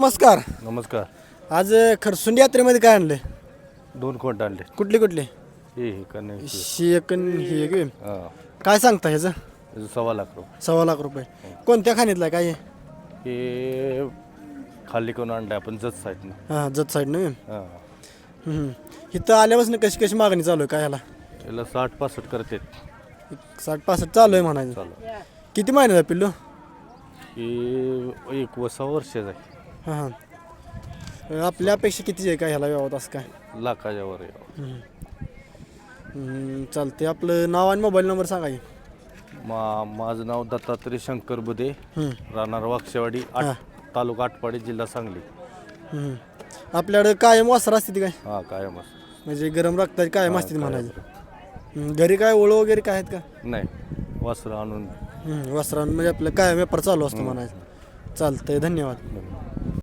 नमस्कार. नमस्कार. आज खरसुंडी यात्रेमध्ये काय आणलं दोन कोंट आणले. कुठले कुठले? हे हे एक ही. हां. काय सांगता ह्याचं? सव्वा लाख रुपये. सव्वा लाख रुपये. कोणत्या खाणीतला आहे? काय आहे? हे खाली करून आणले आपण जत साईडनं. हां जत साईड ना हां. इथं आल्यापासून कशी कशी मागणी चालू आहे? काय ह्याला? याला साठ पासष्ट करते एक साठ पासष्ट चालू आहे म्हणायचं. चालू. किती महिन्याचा पिल्लू? हे एक वसा वर्षाचं आहे. हां हां. आपल्या अपेक्षा किती आहे काय ह्याला व्यवहार असं काय? लाखाच्या वर. हम्म, चालते आपलं नाव आणि मोबाईल नंबर सांगा की. मा माझं नाव दत्तात्रय शंकर बुदे हम्म, राहणार वाक्षेवाडी तालुका आटपाडी जिल्हा सांगली. हम्म. आपल्याकडं कायम वासर असते ती काय? हां कायमच म्हणजे गरम रक्ताची कायम असते ती म्हणायचं. हम्म, घरी काय ओळख वगैरे काय आहेत का? नाही वस्त्र आणून. हम्म, वस्त्रां म्हणजे आपलं काय व्यापार चालू असतो म्हणायचं. चालतंय धन्यवाद.